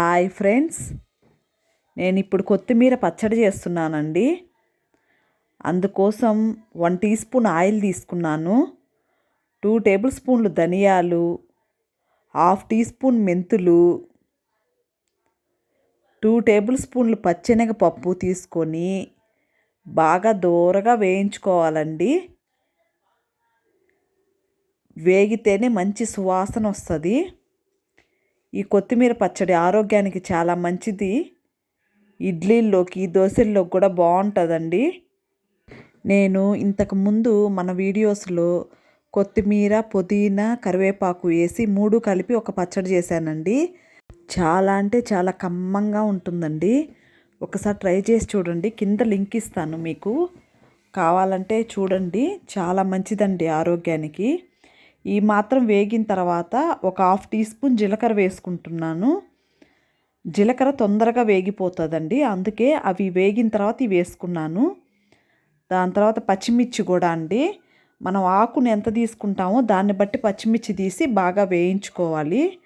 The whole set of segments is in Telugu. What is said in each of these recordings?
Hi friends. నేను ఇప్పుడు కొత్తిమీర పచ్చడి చేస్తున్నానండి. అందుకోసం వన్ టీ స్పూన్ ఆయిల్ తీసుకున్నాను. టూ టేబుల్ స్పూన్లు ధనియాలు. హాఫ్ టీ స్పూన్ మెంతులు. టూ టేబుల్ స్పూన్లు పచ్చెనగపప్పు తీసుకొని బాగా దూరగా వేయించుకోవాలండి. వేగితేనే మంచి సువాసన వస్తుంది. ఈ కొత్తిమీర పచ్చడి ఆరోగ్యానికి చాలా మంచిది. ఇడ్లీల్లోకి దోశల్లోకి కూడా బాగుంటుందండి. నేను ఇంతకుముందు మన వీడియోస్లో కొత్తిమీర పుదీనా కరివేపాకు వేసి మూడు కలిపి ఒక పచ్చడి చేశానండి. చాలా అంటే చాలా కమ్మంగా ఉంటుందండి. ఒకసారి ట్రై చేసి చూడండి. కింద లింక్ ఇస్తాను మీకు. కావాలంటే చూడండి. చాలా మంచిదండి ఆరోగ్యానికి. ఈ మాత్రం వేగిన తర్వాత ఒక హాఫ్ టీ స్పూన్ జీలకర్ర వేసుకుంటున్నాను. జీలకర్ర తొందరగా వేగిపోతుందండి. అందుకే అవి వేగిన తర్వాత ఇవి వేసుకున్నాను. దాని తర్వాత పచ్చిమిర్చి కూడా అండి. మనం ఆకును ఎంత తీసుకుంటామో దాన్ని బట్టి పచ్చిమిర్చి తీసి బాగా వేయించుకోవాలి.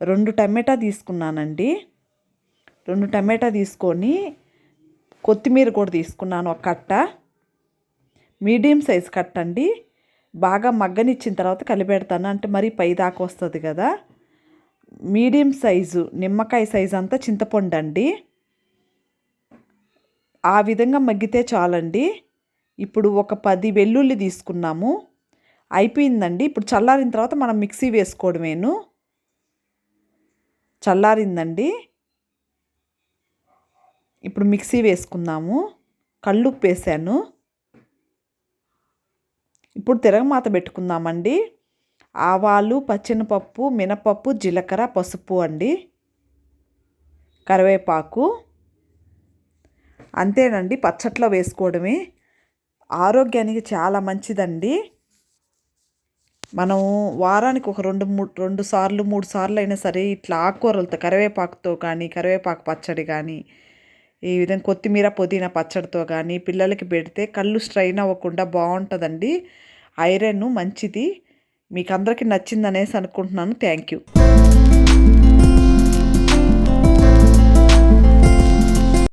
రెండు టమాటా తీసుకున్నానండి. రెండు టమాటా తీసుకొని కొత్తిమీర కూడా తీసుకున్నాను ఒక కట్ట. మీడియం సైజ్ కట్ట అండి బాగా మగ్గనిచ్చిన తర్వాత కలిపెడతాను. అంటే మరీ పై దాకా వస్తుంది కదా. మీడియం సైజు నిమ్మకాయ సైజు అంతా చింతపండు అండి. ఆ విధంగా మగ్గితే చాలండి. ఇప్పుడు ఒక పది వెల్లుల్లి తీసుకున్నాము. అయిపోయిందండి. ఇప్పుడు చల్లారిన తర్వాత మనం మిక్సీ వేసుకోవడమేను. చల్లారిందండి. ఇప్పుడు మిక్సీ వేసుకున్నాము. కళ్ళుప్పు వేసాను. ఇప్పుడు తిరగమాత పెట్టుకుందామండి. ఆవాలు పచ్చెనపప్పు మినపప్పు జీలకర్ర పసుపు అండి. కరివేపాకు. అంతేనండి పచ్చట్లో వేసుకోవడమే. ఆరోగ్యానికి చాలా మంచిదండి. మనం వారానికి ఒక రెండు మూడు రెండు సార్లు మూడు సార్లు అయినా సరే ఇట్లా ఆకుకూరలతో కరివేపాకుతో కానీ కరివేపాకు పచ్చడి కానీ ఈ విధంగా కొత్తిమీర పుదీనా పచ్చడితో కానీ పిల్లలకి పెడితే కళ్ళు స్ట్రైన్ అవ్వకుండా బాగుంటుందండి. ఐరన్ మంచిది. మీకు అందరికీ నచ్చిందనేసి అనుకుంటున్నాను. Thank you.